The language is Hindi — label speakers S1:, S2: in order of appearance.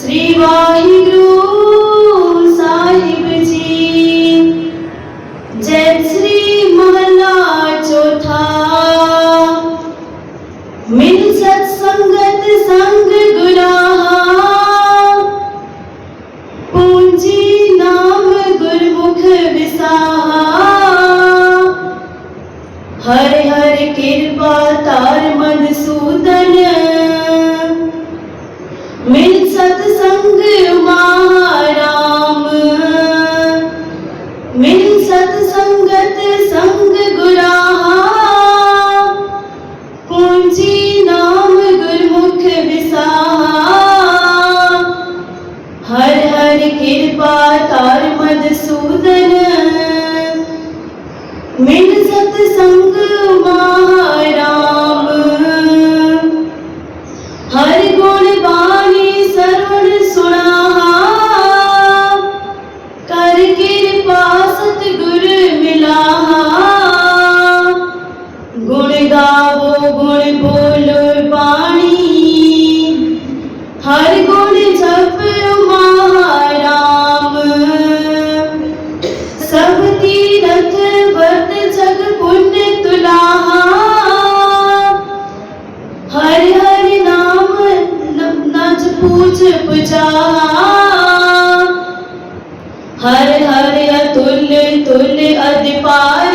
S1: श्री वाहिगुरु साहिब जी जय श्री महला चौथा मिल सत्संगत संग गुरा पूजी नाम गुरमुख विसाहा हर हर कृपा तार मन सूदन मिल सत्संगत संग गुराहा। पूंजी नाम गुरमुख विसाहा। हर हर कृपा तार मधुसूदन गुण गावो गुण बोलो हर गुण जप महाराम सब तीरथ व्रत जग पुण्य तुलाहा हर हर नाम नज पूज पूजा हर हर अतुल तुल अधिपार